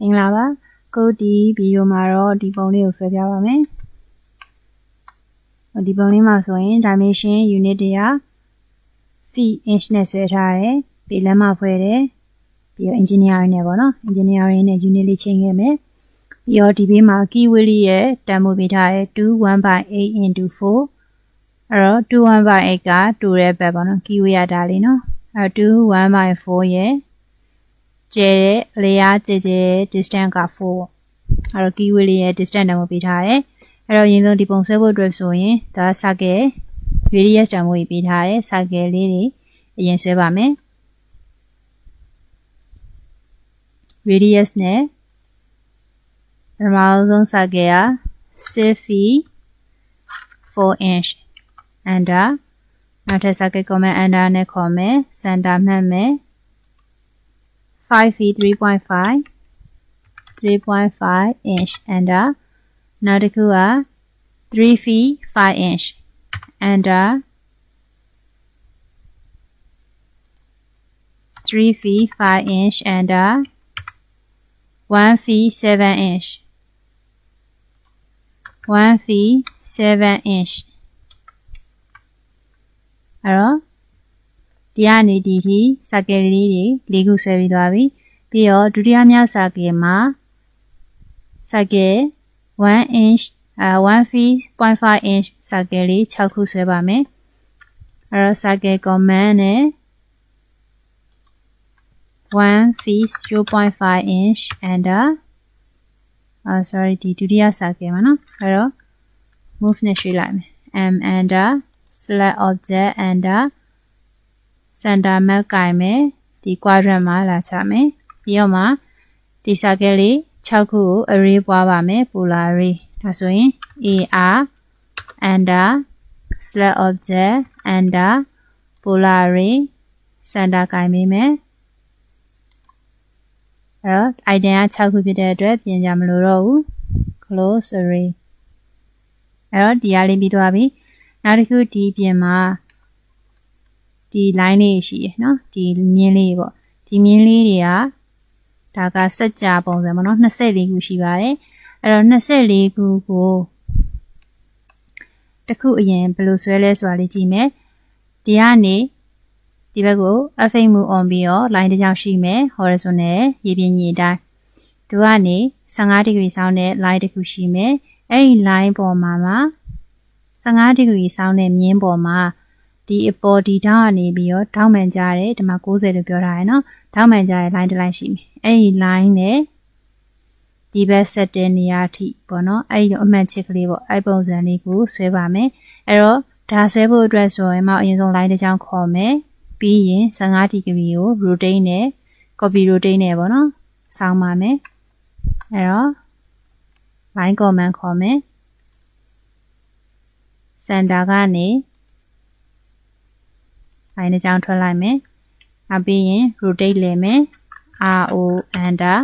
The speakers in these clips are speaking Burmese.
မင်္ဂလာပါကိုဒီဗီဒီယိုမှာတော့ဒီပုံလေးကိုဆွဲပြပါမယ်ဒီပုံလေးမှာဆိုရင် dimension unit တွေက feet inch နဲ့ဆွဲထားတယ်ပေလမ်းမှာဖွဲ့တယ်ပြီးတော့ engineering နဲ့ပေါ့နော် engineering နဲ့ unit လေးချိန်ခဲ့မယ်ပြီးတော့ဒီဘေးမှာ key weight ရဲ့တန်ဖိုးပေးထားတယ်2 1 by 8 into 4အဲ့တော့2 1 by 8က2ရဲ့ဘက်ပေါ့နော် key weight ရတာလေးနော်အဲ့တော့2 1 by 4ရဲ့ ကျဲတဲ့အလေအားကျဲကျဲ distance က4အဲ့တော့ keyword လေးရဲ့ distance တန်ဖိုးပေးထားတယ်အဲ့တော့အရင်ဆုံးဒီပုံဆွဲဖို့အတွက်ဆိုရင်ဒါ circle radius တန်ဖိုးပေးထားတယ် circle လေးတွေအရင်ဆွဲပါမယ် radius နဲ့ပထမဆုံး circle က6 feet 4 inch under နောက်ထပ် circle comment under နဲ့ခေါ်မယ် center မှတ်မယ် 5 feet 3.5 3.5 inch under နောက်တစ်ခုက3 feet 5 inch under 3 feet 5 inch under 1 feet 7 inch 1 feet 7 inch အဲ့တော့ ဒီကနေဒီထိစကယ်လေးတွေ၄ခုဆွဲပြီးသွားပြီပြီးတော့ဒုတိယမြောက်စကယ်မှာစကယ်1 inch အဲ1 feet 0.5 inch စကယ်လေး6ခုဆွဲပါမယ်အဲ့တော့စကယ် command နဲ့1 feet 0.5 inch under uh sorry ဒီဒုတိယစကယ်မှာနော်အဲ့တော့ move နဲ့ရွှေ့လိုက်မယ် m under select object under center map ကင်မယ်ဒီ quadrant မှာလာချမယ်ပြီးတော့မှဒီ circle လေး6ခုကို array ပွားပါမယ် polar array ဒါဆိုရင် AR under select object under polar array center ကင်ပေးမယ်အဲ့တော့ item က6ခုဖြစ်တဲ့အတွက်ပြင်ကြမလို့တော့ဘူး close array အဲ့တော့ဒီအားလေးပြီးသွားပြီနောက်တစ်ခုဒီပြင်မှာ ဒီ line လေးရှိရယ်နော်ဒီမြင်းလေးပေါ့ဒီမြင်းလေးတွေကဒါကစက်ကြပုံစံပေါ့နော်24ခုရှိပါတယ်အဲ့တော့24ခုကိုတခုအရင်ဘယ်လိုဆွဲလဲဆိုတာလေးကြည့်မယ်ဒီကနေဒီဘက်ကို F8 move on ပြီးတော့ line တစ်ကြောင်းရှိမယ် horizontal ရေပြင်ညီအတိုင်းသူကနေ15 degree ဆောင်းတဲ့ line တစ်ခုရှိမယ်အဲ့ဒီ line ပေါ်မှာမှာ15 degree ဆောင်းတဲ့မြင်းပေါ်မှာ ဒီအပေါ်ဒီထောင်းကနေပြီးတော့ထောင်းမှန်ကြတယ်ဒီမှာ60လို့ပြောထားရယ်နော်ထောင်းမှန်ကြတဲ့ line တစ် line ရှိမယ်အဲ့ဒီ line နဲ့ဒီဘက် set တဲ့နေရာအထိပေါ့နော်အဲ့ဒီအမှတ်ချစ်ကလေးပေါ့အဲ့ပုံစံလေးကိုဆွဲပါမယ်အဲ့တော့ဒါဆွဲဖို့အတွက်ဆိုရင်မှအရင်ဆုံး line တစ်ချောင်းခေါ်မယ်ပြီးရင်15 degree ကို rotate နဲ့ copy rotate နဲ့ပေါ့နော်ဆောင်းပါမယ်အဲ့တော့ line command ခေါ်မယ် center ကနေ line တစ်ချောင်းထွက်လိုက်မယ်နောက်ပြီးရင် rotate လဲမယ် RO under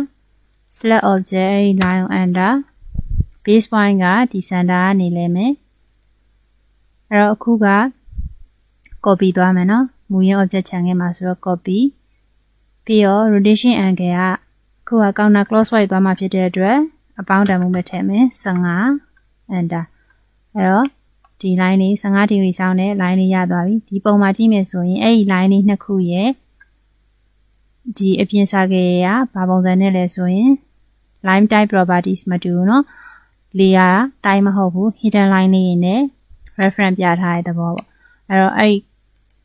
select object line under base point ကဒီ center ကနေလဲမယ်အဲ့တော့အခုက copy သွားမယ်နော်မူရင်း object ခြံခဲ့မှာဆိုတော့ copy ပြီးတော့ rotation angle ကခုက counter clockwise သွားမှာဖြစ်တဲ့အတွက်အပေါင်းတန်မှုပဲထည့်မယ်15 enter အဲ့တော့ ဒီ line လေး15 degree ဆောင်းတဲ့ line လေးရသွားပြီဒီပုံမှာကြည့်မယ်ဆိုရင်အဲ့ဒီ line လေးနှစ်ခုရဲ့ဒီအပြင်စာကေရဘာပုံစံနဲ့လဲဆိုရင် line type properties မတူဘူးเนาะ layer type မဟုတ်ဘူး hidden line လေးနဲ့ reference ပြထားတဲ့သဘောပေါ့အဲ့တော့အဲ့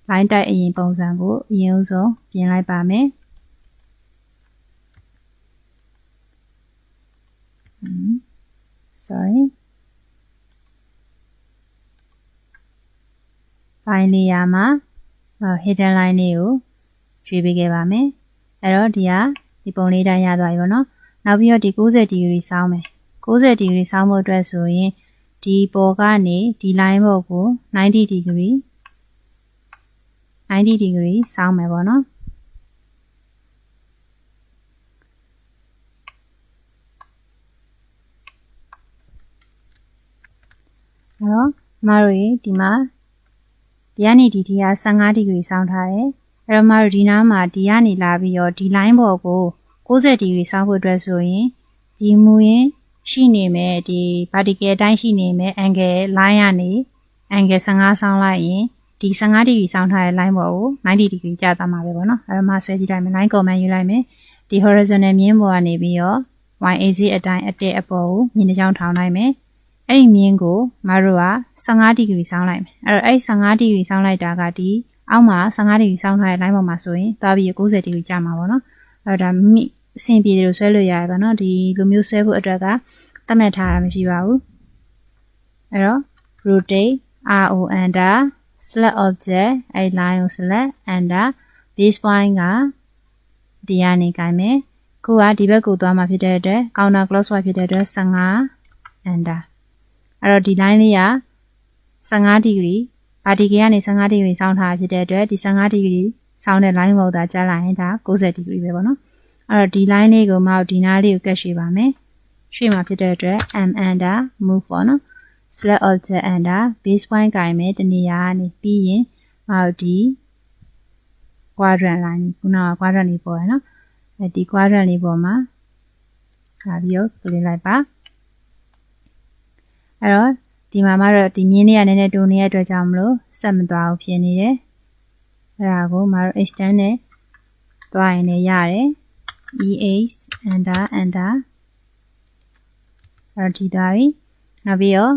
line type အရင်ပုံစံကိုအရင်ဆုံးပြင်လိုက်ပါမယ် sorry line layer မှာ hidden line လေးကိုရွေးပေးခဲ့ပါမယ်အဲ့တော့ဒီဟာဒီပုံလေးတိုင်းရသွားပြီပေါ့နော်နောက်ပြီးတော့ဒီ90 degree ဆောင်းမယ်90 degree ဆောင်းဖို့အတွက်ဆိုရင်ဒီပေါ်ကနေဒီ line ပေါ်ကို90 degree 90 degree ဆောင်းမယ်ပေါ့နော်အဲ့တော့မတို့ရေဒီမှာ ဒီကနေဒီဒီက15ဒီဂရီစောင်းထားတယ်အဲ့တော့မတို့ဒီနားမှာဒီကနေလာပြီးတော့ဒီ line ပေါ်ကို60ဒီဂရီစောင်းဖို့အတွက်ဆိုရင်ဒီမူရင်းရှိနေမဲ့ဒီ vertical အတိုင်းရှိနေမဲ့ angle line ကနေ angle 15ဆောင်းလိုက်ရင်ဒီ15ဒီဂရီဆောင်းထားတဲ့ line ပေါ်ကို90ဒီဂရီကျသွားမှာပဲပေါ့နော်အဲ့တော့မှဆွဲကြည့်လိုက်မယ် line command ယူလိုက်မယ်ဒီ horizontal မြင်းပေါ်ကနေပြီးတော့ y axis အတိုင်းအတက်အပေါ်ကိုမြင်းတစ်ချောင်းထောင်လိုက်မယ် အဲ့ဒီမြင်းကိုမတို့က15ဒီဂရီဆောင်းလိုက်မယ်အဲ့တော့အဲ့15ဒီဂရီဆောင်းလိုက်တာကဒီအောက်မှာ15ဒီဂရီဆောင်းထားတဲ့ line ပေါ်မှာဆိုရင်သွားပြီး90ဒီဂရီကျမှာပေါ့နော်အဲ့တော့ဒါမိအဆင်ပြေတယ်လို့ဆွဲလို့ရတယ်ပေါ့နော်ဒီလိုမျိုးဆွဲဖို့အတွက်ကသတ်မှတ်ထားတာမရှိပါဘူးအဲ့တော့ rotate ro under select object အဲ့ line ကို select under base point ကဒီကနေကြိုင်မယ်ခုကဒီဘက်ကိုသွားမှာဖြစ်တဲ့အတွက် counter clockwise ဖြစ်တဲ့အတွက်15 under အဲ့တော့ဒီ line လေးက15 degree vertical ကနေ15 degree ဆောင်းထားဖြစ်တဲ့အတွက်ဒီ15 degree ဆောင်းတဲ့ line ပေါ်သာကြားလိုက်ရင်ဒါ90 degree ပဲပေါ့နော်အဲ့တော့ဒီ line လေးကိုမအောင်ဒီနားလေးကိုကတ်ရွှေ့ပါမယ်ရွှေ့မှာဖြစ်တဲ့အတွက် m under move ပေါ့နော် select object under base point ကင်မယ်တနေရာကနေပြီးရင်မအောင်ဒီ quadrant line ခုနက quadrant လေးပေါ်ရနော်အဲဒီ quadrant လေးပေါ်မှာခါပြီးတော့ပြင်လိုက်ပါ အဲ့တော့ဒီမှာမှတော့ဒီမြင်းလေးကနည်းနည်းတူနေတဲ့အတွက်ကြောင့်မလို့ဆက်မသွားဘူးဖြစ်နေတယ်အဲ့ဒါကိုမတို့ extend နဲ့သွားရင်လည်းရတယ် EH enter enter အဲ့ဒီသွားပြီနောက်ပြီးတော့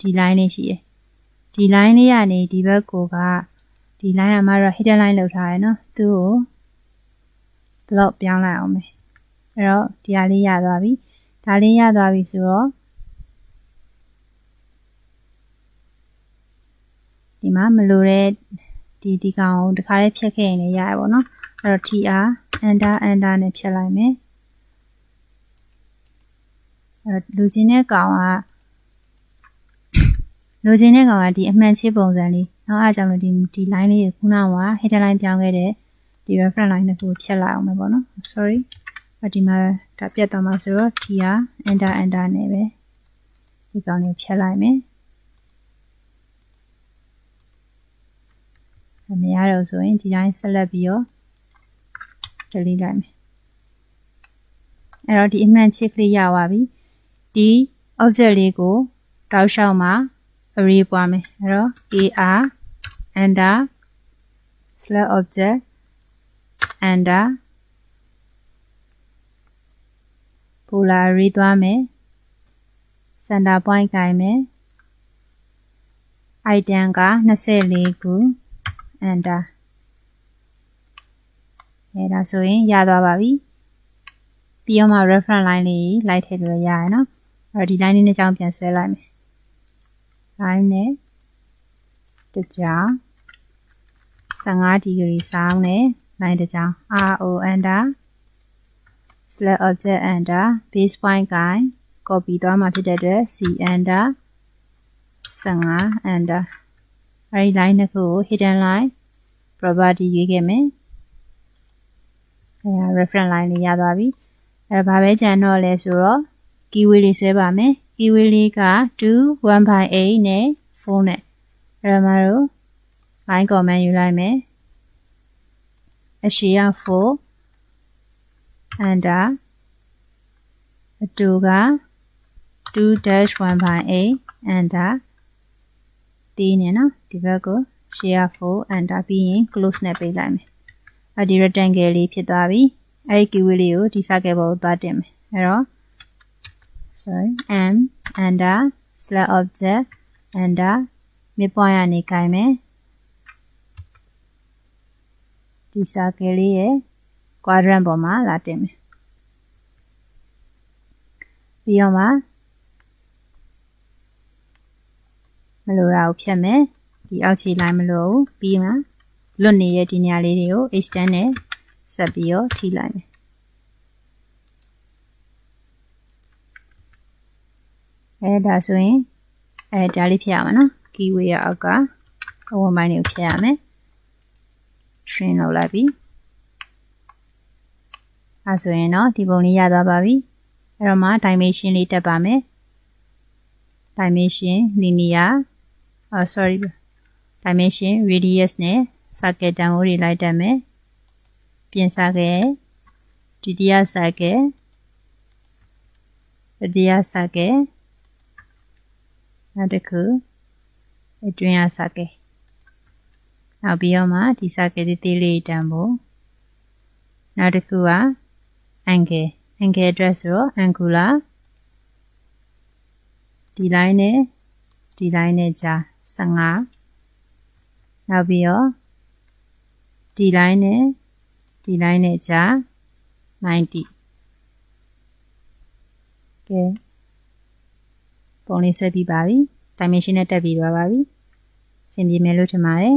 ဒီ line လေးရှိရယ်ဒီ line လေးကနေဒီဘက်ကိုကဒီ line ကမှတော့ hidden line လောက်ထားရယ်နော်သူ့ကို block ပြောင်းလိုက်အောင်မယ်အဲ့တော့ဒီဟာလေးရသွားပြီဒါလေးရသွားပြီဆိုတော့ ဒီမှာမလိုတဲ့ဒီဒီကောင်ကိုတခါလေးဖြတ်ခဲ့ရင်လည်းရတယ်ပေါ့နော်အဲ့တော့ tr enter enter နဲ့ဖြတ်လိုက်မယ်အဲ့လူချင်းတဲ့ကောင်ကလူချင်းတဲ့ကောင်ကဒီအမှန်ချစ်ပုံစံလေးနောက်အားကြောင့်ဒီဒီ line လေးခုနက header line ပြောင်းခဲ့တဲ့ဒီ reference line တစ်ခုဖြတ်လိုက်အောင်မယ်ပေါ့နော် sorry ဒီမှာဒါပြတ်သွားမှာဆိုတော့ tr enter enter နဲ့ပဲဒီကောင်လေးဖြတ်လိုက်မယ် မရတော့ဆိုရင်ဒီတိုင်းဆက်လက်ပြီးတော့ delete လိုက်မယ်အဲ့တော့ဒီအမှန်ချစ်ကလေးရပါပြီဒီ object လေးကိုတောက်လျှောက်မှာ array ပွားမယ်အဲ့တော့ ar under slash object under polar array သွားမယ် center point ကိုင်မယ် item က24ခု enter အဲဒါဆိုရင်ရသွားပါပြီပြီးတော့မှ reference line လေးလိုက်ထည့်လို့ရရနော်အဲ့တော့ဒီ line လေးနဲ့ကြောင်းပြန်ဆွဲလိုက်မယ် line နဲ့တကြောင်15ဒီဂရီဆောင်းနဲ့ line တကြောင် RO under select object under base point ကို copy သွားမှာဖြစ်တဲ့အတွက် C under 15 under အဲဒီ line တစ်ခုကို hidden line property ရွေးခဲ့မယ်အဲ reference line လေးရသွားပြီအဲဘာပဲကြံတော့လဲဆိုတော့ keyword လေးဆွဲပါမယ် keyword လေးက2 1/8နဲ့4နဲ့အဲဒါမှတော့ line comment ယူလိုက်မယ်အရှိရ4 under အတူက2-1/8 under တီးနေနော်ဒီဘက်ကို share 4 enter ပြီးရင် close နဲ့ပိတ်လိုက်မယ်အဲဒီ rectangle လေးဖြစ်သွားပြီအဲဒီ keyword လေးကိုဒီ circle ပေါ်ကိုသွားတင်မယ်အဲတော့ sorry m under slash object under midpoint ကနေကြိုင်မယ်ဒီ circle လေးရဲ့ quadrant ပေါ်မှာလာတင်မယ်ပြီးတော့မှ မလိုတာကိုဖြတ်မယ်ဒီအောက်ခြေ line မလိုဘူးပြီးမှလွတ်နေတဲ့ဒီနေရာလေးတွေကို extend နဲ့ဆက်ပြီးတော့ထိလိုက်မယ်အဲဒါဆိုရင်အဲဒါလေးဖြတ်ရမှာနော် keyword ရအောက်ကအဝပိုင်းတွေကိုဖြတ်ရမယ် trim လုပ်လိုက်ပြီအဲဆိုရင်တော့ဒီပုံလေးရသွားပါပြီအဲ့တော့မှ dimension လေးတက်ပါမယ် dimension linear uh sorry dimension radius နဲ့ circle တန်ဖိုးတွေလိုက်တက်မယ်ပြင် circle ဒုတိယ circle တတိယ circle နောက်တစ်ခုအတွင်းရ circle နောက်ပြီးတော့မှဒီ circle သေးသေးလေးတန်းဖို့နောက်တစ်ခုက angle angle အတွက်ဆိုတော့ angular ဒီ line နဲ့ဒီ line နဲ့ကြား 15နောက်ပြီးတော့ဒီ line နဲ့ဒီ line နဲ့ကြား90ကဲပုံလေးဆွဲပြီးပါပြီ dimension နဲ့တက်ပြီးသွားပါပြီအဆင်ပြေမယ်လို့ထင်ပါတယ်